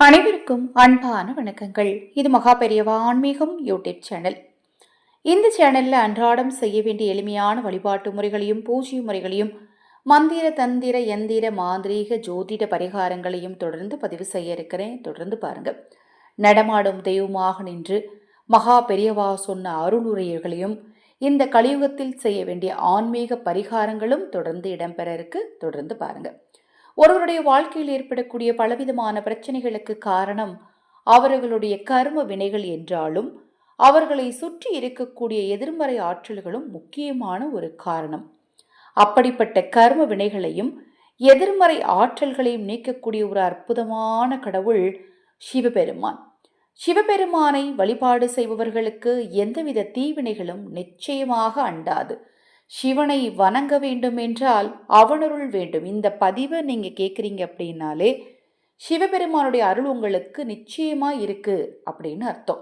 அனைவருக்கும் அன்பான வணக்கங்கள். இது மகா பெரியவா ஆன்மீகம் யூடியூப் சேனல். இந்த சேனலில் அன்றாடம் செய்ய வேண்டிய எளிமையான வழிபாட்டு முறைகளையும் பூஜை முறைகளையும் மந்திர தந்திர எந்திர மாந்திரீக ஜோதிட பரிகாரங்களையும் தொடர்ந்து பதிவு செய்ய இருக்கிறேன். தொடர்ந்து பாருங்க. நடமாடும் தெய்வமாக நின்று மகா பெரியவா சொன்ன அருளுரையர்களையும் இந்த கலியுகத்தில் செய்ய வேண்டிய ஆன்மீக பரிகாரங்களும் தொடர்ந்து இடம்பெற இருக்கு. தொடர்ந்து பாருங்கள் ஒருவருடைய வாழ்க்கையில் ஏற்படக்கூடிய பலவிதமான பிரச்சனைகளுக்கு காரணம் அவர்களுடைய கர்ம வினைகள் என்றாலும் அவர்களை சுற்றி இருக்கக்கூடிய எதிர்மறை ஆற்றல்களும் முக்கியமான ஒரு காரணம். அப்படிப்பட்ட கர்ம வினைகளையும் எதிர்மறை ஆற்றல்களையும் நீக்கக்கூடிய ஒரு அற்புதமான கடவுள் சிவபெருமான். சிவபெருமானை வழிபாடு செய்பவர்களுக்கு எந்தவித தீவினைகளும் நிச்சயமாக அண்டாது. சிவனை வணங்க வேண்டும் என்றால் அவனருள் வேண்டும். இந்த பதிவை நீங்கள் கேட்குறீங்க அப்படின்னாலே சிவபெருமானுடைய அருள் உங்களுக்கு நிச்சயமாக இருக்குது அப்படின்னு அர்த்தம்.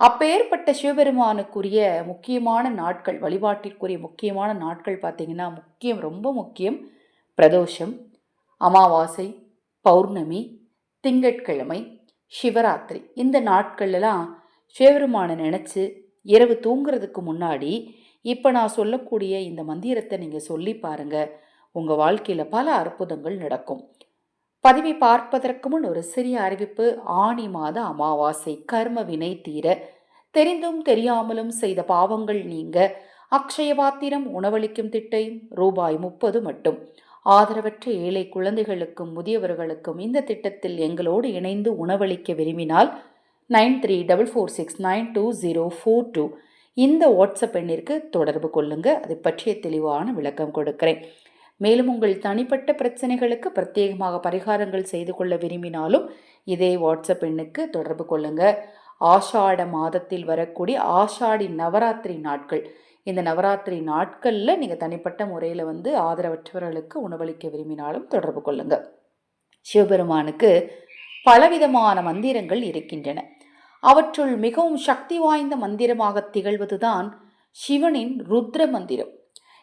அப்பேற்பட்ட சிவபெருமானுக்குரிய முக்கியமான நாட்கள் வழிபாட்டிற்குரிய முக்கியமான நாட்கள் பார்த்திங்கன்னா முக்கியம் ரொம்ப முக்கியம். பிரதோஷம் அமாவாசை பௌர்ணமி திங்கட்கிழமை சிவராத்திரி. இந்த நாட்கள்லாம் சிவபெருமானை நினச்சி இரவு தூங்குறதுக்கு முன்னாடி இப்போ நான் சொல்லக்கூடிய இந்த மந்திரத்தை நீங்கள் சொல்லி பாருங்க. உங்கள் வாழ்க்கையில் பல அற்புதங்கள் நடக்கும். பதிவை பார்ப்பதற்கு முன் ஒரு சிறிய அறிவிப்பு. ஆணி மாத அமாவாசை கர்ம வினை தீர. தெரிந்தும் தெரியாமலும் செய்த பாவங்கள் நீங்க. அக்ஷய பாத்திரம் உணவளிக்கும் திட்டை ரூபாய் முப்பது மட்டும். ஆதரவற்ற ஏழை குழந்தைகளுக்கும் முதியவர்களுக்கும் இந்த திட்டத்தில் எங்களோடு இணைந்து உணவளிக்க விரும்பினால் nine three double four six nine two zero four two இந்த வாட்ஸ்அப் எண்ணிற்கு தொடர்பு கொள்ளுங்கள் அதை பற்றிய தெளிவான விளக்கம் கொடுக்கிறேன். மேலும் உங்கள் தனிப்பட்ட பிரச்சனைகளுக்கு பிரத்யேகமாக பரிகாரங்கள் செய்து கொள்ள விரும்பினாலும் இதே வாட்ஸ்அப் எண்ணுக்கு தொடர்பு கொள்ளுங்கள் ஆஷாட மாதத்தில் வரக்கூடிய ஆஷாடி நவராத்திரி நாட்கள். இந்த நவராத்திரி நாட்களில் நீங்கள் தனிப்பட்ட முறையில் வந்து ஆதரவற்றவர்களுக்கு உணவளிக்க விரும்பினாலும் தொடர்பு கொள்ளுங்கள் சிவபெருமானுக்கு பலவிதமான மந்திரங்கள் இருக்கின்றன. அவற்றுள் மிகவும் சக்தி வாய்ந்த மந்திரமாக திகழ்வதுதான் சிவனின் ருத்ர மந்திரம்.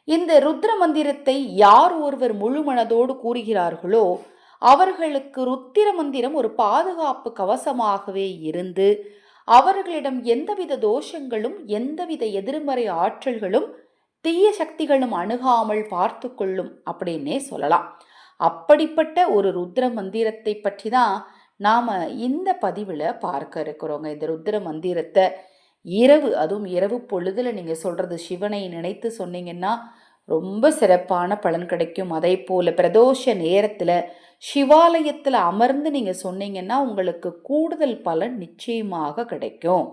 இந்த ருத்ர மந்திரத்தை யார் ஒருவர் முழு மனதோடு கூறுகிறார்களோ அவர்களுக்கு ருத்திர மந்திரம் ஒரு பாதுகாப்பு கவசமாகவே இருந்து அவர்களிடம் எந்தவித தோஷங்களும் எந்தவித எதிர்மறை ஆற்றல்களும் தீய சக்திகளும் அணுகாமல் பார்த்து கொள்ளும் அப்படின்னே சொல்லலாம். அப்படிப்பட்ட ஒரு ருத்ர மந்திரத்தை பற்றி தான் நாம் இந்த பதிவில் பார்க்க இருக்கிறோங்க. இந்த ருத்ர மந்திரத்தை இரவு அதுவும் இரவு பொழுதில் நீங்கள் சொல்கிறது சிவனை நினைத்து சொன்னீங்கன்னா ரொம்ப சிறப்பான பலன் கிடைக்கும். அதே போல் பிரதோஷ நேரத்தில் சிவாலயத்தில் அமர்ந்து நீங்கள் சொன்னீங்கன்னா உங்களுக்கு கூடுதல் பலன் நிச்சயமாக கிடைக்கும்.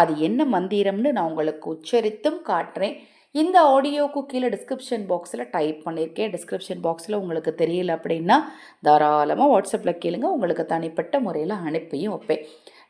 அது என்ன மந்திரம்னு நான் உங்களுக்கு உச்சரித்தும் காட்டுறேன். இந்த ஆடியோவுக்கு கீழே டிஸ்கிரிப்ஷன் பாக்ஸில் டைப் பண்ணியிருக்கேன். டிஸ்கிரிப்ஷன் பாக்ஸில் உங்களுக்கு தெரியல அப்படின்னா தாராளமாக வாட்ஸ்அப்பில் கேளுங்க. உங்களுக்கு தனிப்பட்ட முறையில் அனுப்பியும் வைப்பேன்.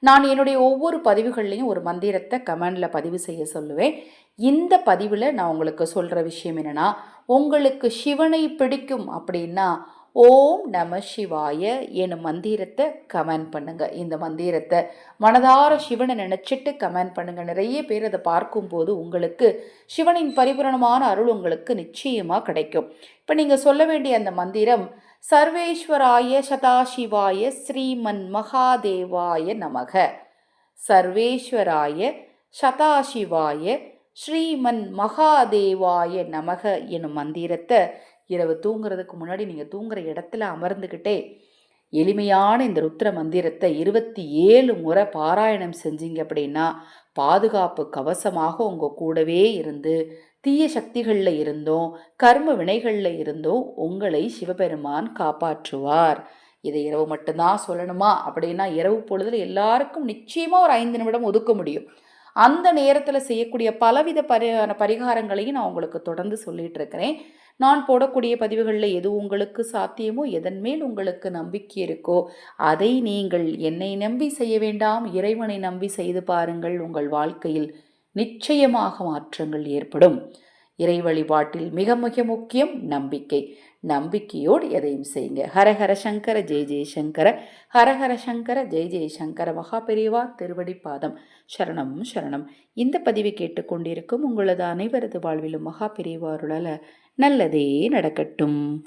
நான் என்னுடைய ஒவ்வொரு பதிவுகள்லையும் ஒரு மந்திரத்தை கமெண்டில் பதிவு செய்ய சொல்லுவேன். இந்த பதிவில் நான் உங்களுக்கு சொல்கிற விஷயம் என்னென்னா உங்களுக்கு சிவனை பிடிக்கும் அப்படின்னா ஓம் நம சிவாய எனும் மந்திரத்தை கமெண்ட் பண்ணுங்க. இந்த மந்திரத்தை மனதார சிவனை நினச்சிட்டு கமெண்ட் பண்ணுங்க. நிறைய பேர் அதை பார்க்கும்போது உங்களுக்கு சிவனின் பரிபூரணமான அருள் உங்களுக்கு நிச்சயமாக கிடைக்கும். இப்போ நீங்கள் சொல்ல வேண்டிய அந்த மந்திரம் சர்வேஸ்வராய சதாசிவாய ஸ்ரீமன் மகாதேவாய நமக. சர்வேஸ்வராய சதாசிவாய ஸ்ரீமன் மகாதேவாய நமக எனும் மந்திரத்தை இரவு தூங்குறதுக்கு முன்னாடி நீங்கள் தூங்குற இடத்துல அமர்ந்துக்கிட்டே எளிமையான இந்த ருத்ர மந்திரத்தை இருபத்தி ஏழு முறை பாராயணம் செஞ்சீங்க அப்படின்னா பாதுகாப்பு கவசமாக உங்கள் கூடவே இருந்து தீய சக்திகளில் இருந்தும் கர்ம வினைகளில் இருந்தும் உங்களை சிவபெருமான் காப்பாற்றுவார். இதை இரவு மட்டும்தான் சொல்லணுமா? அப்படின்னா இரவு பொழுதில் எல்லாருக்கும் நிச்சயமாக ஒரு ஐந்து நிமிடம் ஒதுக்க முடியும். அந்த நேரத்தில் செய்யக்கூடிய பலவித பரி பரிகாரங்களையும் நான் உங்களுக்கு தொடர்ந்து சொல்லிகிட்டு இருக்கிறேன் நான் போடக்கூடிய பதிவுகளில் எது உங்களுக்கு சாத்தியமோ எதன் மேல் உங்களுக்கு நம்பிக்கை இருக்கோ அதை நீங்கள் என்னை நம்பி செய்ய வேண்டாம் இறைவனை நம்பி செய்து பாருங்கள். உங்கள் வாழ்க்கையில் நிச்சயமாக மாற்றங்கள் ஏற்படும். இறை வழிபாட்டில் மிக மிக முக்கியம் நம்பிக்கை. நம்பிக்கையோடு எதையும் செய்யுங்க. ஹரஹர சங்கர ஜெய் ஜெயசங்கர ஹரஹர சங்கர ஜெய் ஜெயசங்கர மகாபெரிவா திருவடி பாதம். சரணம் சரணம். இந்த பதிவை கேட்டுக்கொண்டிருக்கும் உங்களது அனைவரது வாழ்விலும் மகா நல்லதே நடக்கட்டும்.